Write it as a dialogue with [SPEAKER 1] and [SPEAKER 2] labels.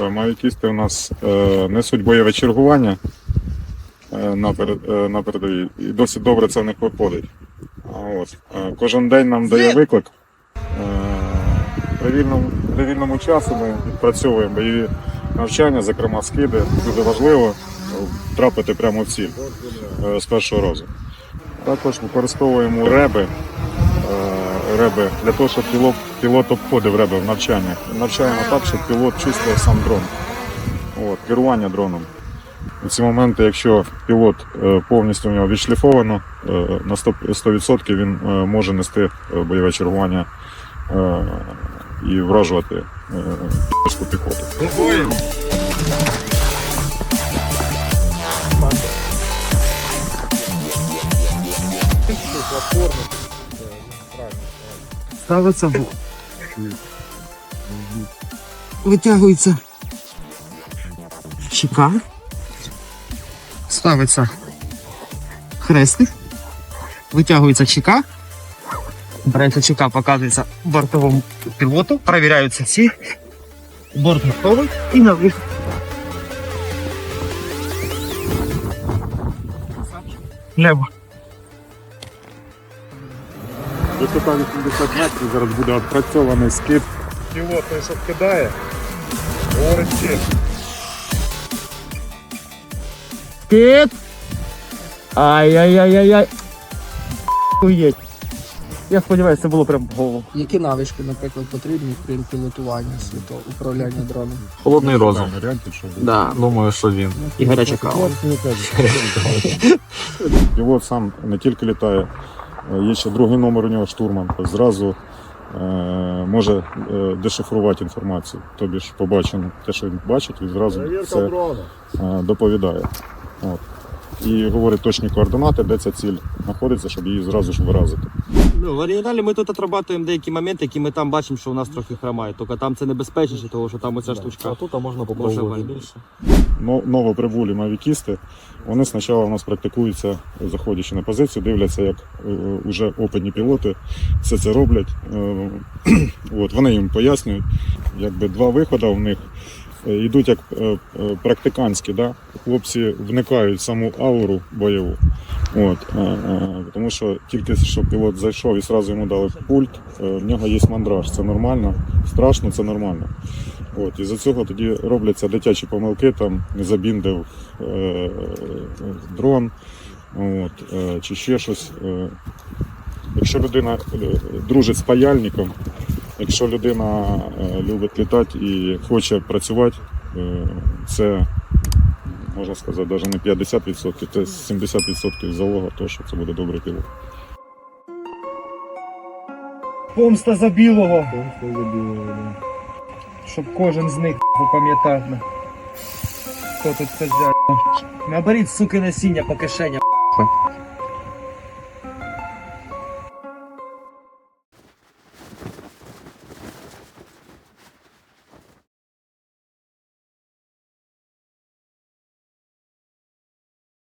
[SPEAKER 1] Е, Мавікісти у нас е, несуть бойове чергування е, на, перед, на передовій. І досить добре це в них виходить. От, кожен день нам дає виклик. При, вільному, при вільному часу ми відпрацьовуємо бойові навчання, зокрема скиди. Дуже важливо трапити прямо в ціль з першого разу. Також використовуємо реби, реби для того, щоб пілот, пілот обходив реби в навчаннях. Навчаємо так, щоб пілот чувствував сам дрон. От, керування дроном. У ці моменти, якщо пілот е, повністю в нього відшліфовано, е, на 100%, 100% він е, може нести бойове чергування і вражувати піхоту.
[SPEAKER 2] Ставиться. Витягується чека. Ставиться хрестик. Витягується чека. Береться чека, показується бортовому пілоту. Перевіряються ці. Борт готовий і на вихід. Небо.
[SPEAKER 1] Висота 80 метрів, зараз буде відпрацьований скид. Пілот той, що вкидає, говорить чесно.
[SPEAKER 2] Кит! Ай-яй-яй-яй-яй. Уєть. Я сподіваюся, це було прям в голову.
[SPEAKER 3] Які навички, наприклад, потрібні при пілотуванні світо управління дроном?
[SPEAKER 4] Холодний розум.
[SPEAKER 1] Варіантів, що буде.
[SPEAKER 4] Да, думаю, що він.
[SPEAKER 2] І гаряча кава.
[SPEAKER 1] Пілот сам не тільки літає, є ще другий номер у нього штурман. Зразу е, може е, дешифрувати інформацію. Тобі ж побачено те, що він бачить, і зразу це е, доповідає. От. І говорить точні координати, де ця ціль знаходиться, щоб її зразу ж виразити.
[SPEAKER 5] Ну, в оригіналі ми тут отрабатуємо деякі моменти, які ми там бачимо, що у нас трохи хромає. Тільки там це небезпечніше, тому що там оця штучка.
[SPEAKER 4] А тут а можна попробувати більше.
[SPEAKER 1] Но- Новоприбулі мавікісти, вони спочатку у нас практикуються, заходячи на позицію, дивляться, як е, уже опитні пілоти все це роблять. Е, От, вони їм пояснюють, якби два виходи в них е, йдуть як е, е, практиканські. Да? Хлопці вникають в саму ауру бойову. От, тому що тільки що пілот зайшов і одразу йому дали пульт, е, в нього є мандраж, це нормально, страшно, це нормально. От, і за цього тоді робляться дитячі помилки, там забіндив е, дрон от, е, чи ще щось. Якщо людина дружить з паяльником, якщо людина любить літати і хоче працювати, це можна сказати, навіть не 50%, це 70% залога того, що це буде добрий пілот.
[SPEAKER 2] Помста за білого. Щоб кожен з них запам'ятав. ну. Хто тут хазяй. Наберіть суки насіння по кишеням.